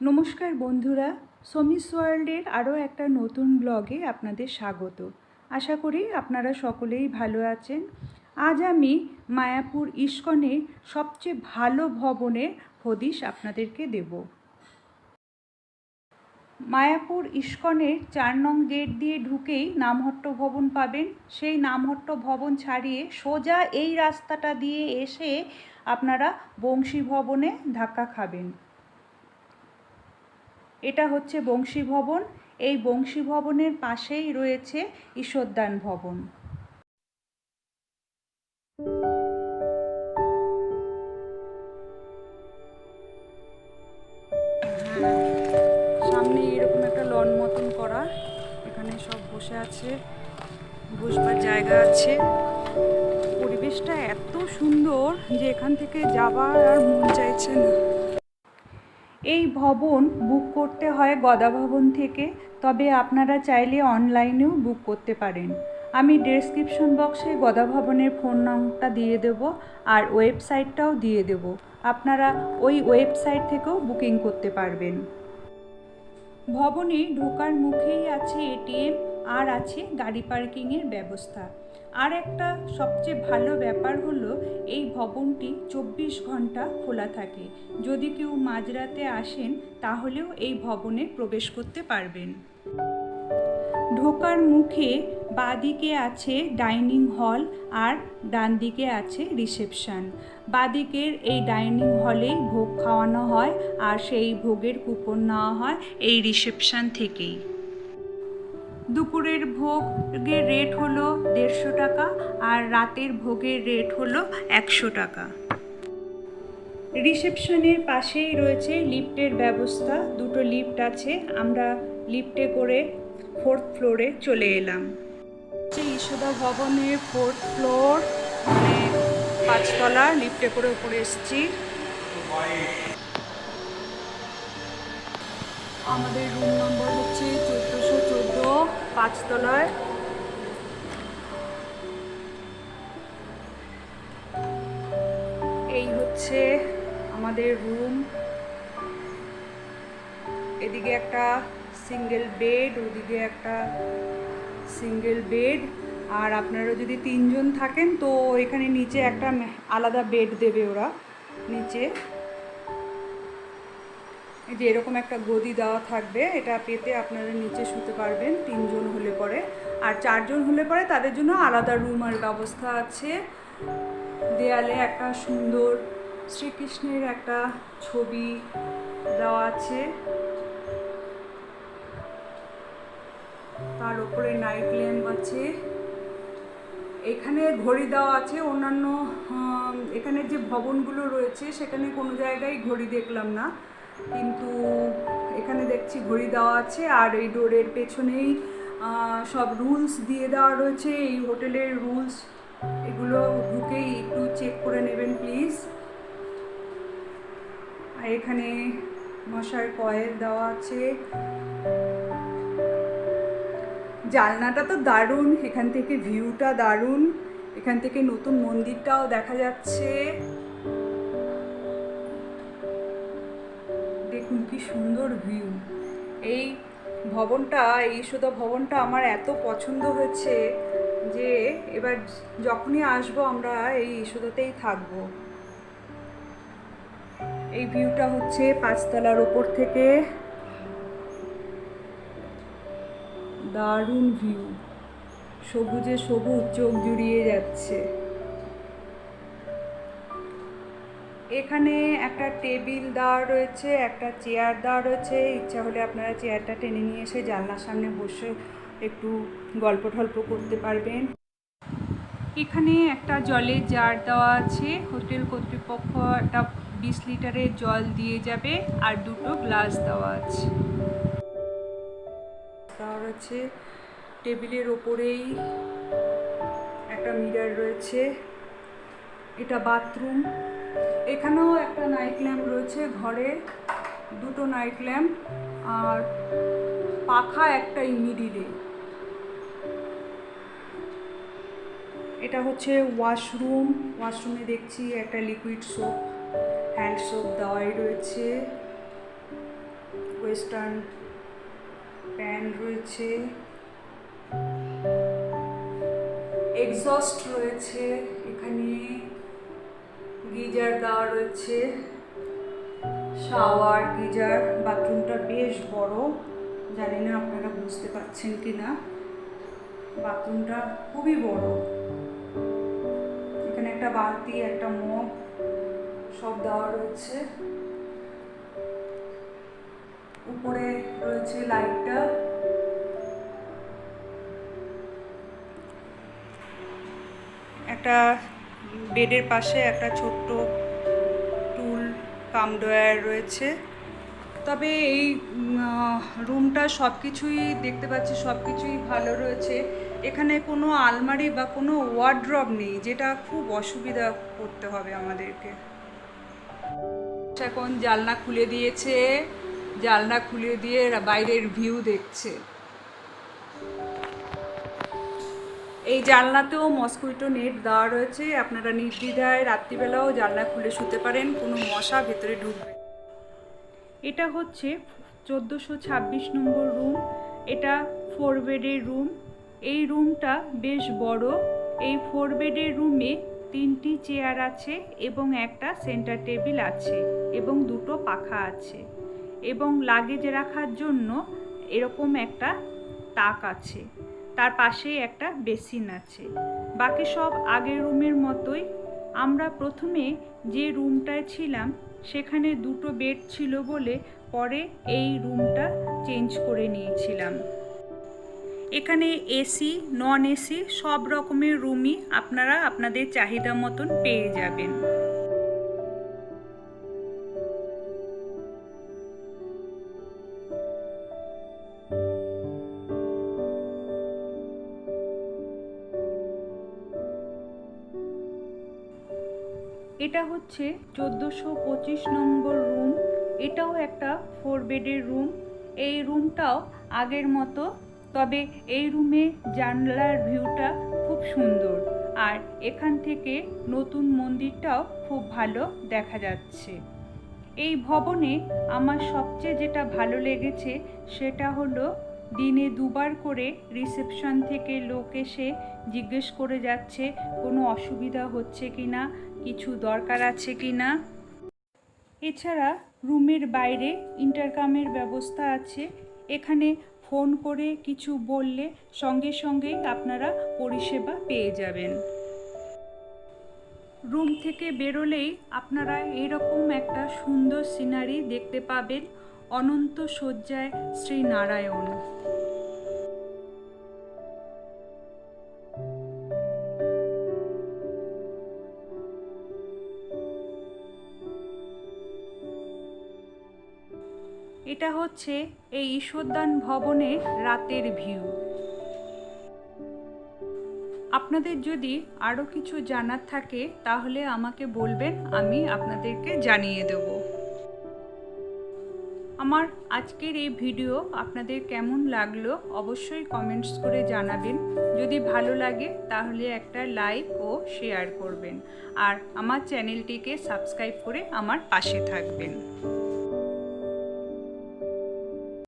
নমস্কার বন্ধুরা সমিস ওয়ার্ল্ডের আরও একটা নতুন ব্লগে আপনাদের স্বাগত। আশা করি আপনারা সকলেই ভালো আছেন। আজ আমি মায়াপুর ইস্কনে সবচেয়ে ভালো ভবনের হদিশ আপনাদেরকে দেব। মায়াপুর ইস্কনের চার নং গেট দিয়ে ঢুকেই নামহট্ট ভবন পাবেন। সেই নামহট্ট ভবন ছাড়িয়ে সোজা এই রাস্তাটা দিয়ে এসে আপনারা বংশী ভবনে ধাক্কা খাবেন। এটা হচ্ছে বংশী ভবন। এই বংশী ভবনের পাশেই রয়েছে ঈশ্বরদান ভবন। সামনে এরকম একটা লন মতন করা। এখানে সব বসে আছে, বসবার জায়গা আছে। পরিবেশটা এত সুন্দর যে এখান থেকে যাবার আর মন চাইছে না। এই ভবন বুক করতে হয় গদা ভবন থেকে, তবে আপনারা চাইলে অনলাইনেও বুক করতে পারেন। আমি ডেসক্রিপশন বক্সে গদা ভবনের ফোন নম্বরটা দিয়ে দেব আর ওয়েবসাইটটাও দিয়ে দেব। আপনারা ওই ওয়েবসাইট থেকেও বুকিং করতে পারবেন। ভবনে ঢোকার মুখেই আছে এটিএম, আর আছে গাড়ি পার্কিংয়ের ব্যবস্থা। আর একটা সবচেয়ে ভালো ব্যাপার হলো, এই ভবনটি চব্বিশ ঘণ্টা খোলা থাকে। যদি কেউ মাঝরাতে আসেন, তাহলেও এই ভবনে প্রবেশ করতে পারবেন। ঢোকার মুখে বাদিকে আছে ডাইনিং হল আর ডান দিকে আছে রিসেপশন। বাদিকের এই ডাইনিং হলেই ভোগ খাওয়ানো হয় আর সেই ভোগের কুপন নেওয়া হয় এই রিসেপশন থেকেই। দুপুরের ভোগের রেট হলো দেড়শো টাকা আর রাতের ভোগের রেট হলো একশো টাকা। রিসেপশনের পাশেই রয়েছে লিফটের ব্যবস্থা। দুটো লিফট আছে। আমরা লিফটে করে ফোর্থ ফ্লোরে চলে এলাম। ঈশোদা ভবনের ফোর্থ ফ্লোর মানে পাঁচতলা। লিফটে করে উপরে এসেছি। আমাদের রুম নম্বর হচ্ছে পাঁচতলায়। এই হচ্ছে আমাদের রুম এদিকে একটা সিঙ্গেল বেড ওদিকে একটা সিঙ্গেল বেড আর আপনারা যদি তিনজন থাকেন, তো এখানে নিচে একটা আলাদা বেড দেবে ওরা, নিচে। এই যে এরকম একটা গদি দেওয়া থাকবে, এটা পেতে আপনারা নিচে শুতে পারবেন, তিনজন হলে পরে। আর চারজন হলে পরে তাদের জন্য আলাদা রুমের ব্যবস্থা আছে। দেয়ালে একটা সুন্দর শ্রীকৃষ্ণের একটা ছবি দেওয়া আছে। তার উপরে নাইট ল্যাম্প আছে। এখানে ঘড়ি দেওয়া আছে, অন্যান্য এখানে যে ভবনগুলো রয়েছে, সেখানে কোনো জায়গায় ঘড়ি দেখলাম না। কিন্তু এখানে দেখছি ঘড়ি দেওয়া আছে আর এই ডোরের পেছনেই সব রুলস দিয়ে দেওয়া রয়েছে। এই হোটেলের রুলস এগুলো ঢুকেই একটু চেক করে নেবেন, প্লিজ। আর এখানে মশার কয়েল দেওয়া আছে। জানলাটা তো দারুণ, এখান থেকে ভিউটা দারুণ। এখান থেকে নতুন মন্দিরটাও দেখা যাচ্ছে। কি সুন্দর ভিউ এই ভবনটা, এই ঈশোদা ভবনটা আমার এত পছন্দ হয়েছে যে এবার যখনই আসব আমরা এই ঈশোদাতেই থাকব। এই ভিউটা হচ্ছে পাঁচতলার ওপর থেকে দারুণ ভিউ সবুজে সবুজ চোখ জুড়িয়ে যাচ্ছে। এখানে একটা টেবিল দেওয়া রয়েছে, একটা চেয়ার দেওয়া রয়েছে। ইচ্ছা হলে আপনারা চেয়ারটা টেনে নিয়ে এসে জানলার সামনে বসে একটু গল্প টল্প করতে পারবেন। এখানে একটা জলের জার দেওয়া আছে। হোটেল কর্তৃপক্ষ একটা বিশ লিটারের জল দিয়ে যাবে আর দুটো গ্লাস দেওয়া আছে। দেওয়া রয়েছে। টেবিলের ওপরেই একটা মিরার রয়েছে। এটা বাথরুম। এখানেও একটা নাইট ল্যাম্প রয়েছে ঘরে, দুটো নাইট ল্যাম্প আর পাখা একটা মিডিলে এটা হচ্ছে ওয়াশরুম ওয়াশরুমে দেখছি একটা লিকুইড সোপ হ্যান্ড সোপ দেওয়াই রয়েছে। ওয়েস্টার্ন প্যান রয়েছে। এক্সস্ট রয়েছে এখানে। গিজার দেওয়া রয়েছে। শাওয়ার, গিজার, বাথরুমটা বেশ বড়। জানি না আপনারা বুঝতে পারছেন কি না বাথরুমটা খুবই বড়। এখানে একটা বালতি, একটা মগ সব দেওয়া রয়েছে। উপরে রয়েছে লাইটটা। একটা বেডের পাশে একটা ছোট্ট টুল, কাম রয়েছে। তবে এই রুমটা সব কিছুই দেখতে পাচ্ছি সব কিছুই ভালো রয়েছে। এখানে কোনো আলমারি বা কোনো ওয়ার্ড্রব নেই, যেটা খুব অসুবিধা করতে হবে আমাদেরকে। এখন জালনা খুলে দিয়েছে জালনা খুলে দিয়ে বাইরের ভিউ দেখছে। এই জানলাতেও মস্কুইটো নেট দেওয়া রয়েছে। আপনারা নির্দ্বিধায় রাত্রিবেলাও জানলা খুলে শুতে পারেন, কোনো মশা ভেতরে ঢুকবে এটা হচ্ছে চোদ্দোশো ছাব্বিশ নম্বর রুম, এটা ফোর বেডের রুম। এই রুমটা বেশ বড়। এই ফোর বেডের রুমে তিনটি চেয়ার আছে এবং একটা সেন্টার টেবিল আছে এবং দুটো পাখা আছে এবং লাগেজ রাখার জন্য এরকম একটা তাক আছে। তার পাশেই একটা বেসিন আছে। বাকি সব আগের রুমের মতোই। আমরা প্রথমে যে রুমটায় ছিলাম, সেখানে দুটো বেড ছিল বলে পরে এই রুমটা চেঞ্জ করে নিয়েছিলাম। এখানে এসি নন এসি সব রকমের রুমই আপনারা আপনাদের চাহিদা মতন পেয়ে যাবেন। এটা হচ্ছে চোদ্দোশো পঁচিশ নম্বর রুম। এটাও একটা ফোর বেডের রুম। এই রুমটাও আগের মতো, তবে এই রুমে জানলার ভিউটা খুব সুন্দর। আর এখান থেকে নতুন মন্দিরটাও খুব ভালো দেখা যাচ্ছে। এই ভবনে আমার সবচেয়ে যেটা ভালো লেগেছে, সেটা হলো দিনে দুবার করে রিসেপশন থেকে লোক এসে জিজ্ঞেস করে যাচ্ছে, কোনো অসুবিধা হচ্ছে কি না কিছু দরকার আছে কি না? এছাড়া রুমের বাইরে ইন্টারকামের ব্যবস্থা আছে। এখানে ফোন করে কিছু বললে সঙ্গে সঙ্গেই আপনারা পরিষেবা পেয়ে যাবেন। রুম থেকে বেরোলেই আপনারা এরকম একটা সুন্দর সিনারি দেখতে পাবেন। অনন্ত শয্যায় শ্রী এটা হচ্ছে এই ঈশ্বরদান ভবনে রাতের ভিউ। আপনাদের যদি আরও কিছু জানার থাকে, তাহলে আমাকে বলবেন, আমি আপনাদেরকে জানিয়ে দেব। আমার আজকের এই ভিডিও আপনাদের কেমন লাগল, অবশ্যই কমেন্টস করে জানাবেন। যদি ভালো লাগে, তাহলে একটা লাইক ও শেয়ার করবেন। আর আমার চ্যানেলটিকে সাবস্ক্রাইব করে আমার পাশে থাকবেন।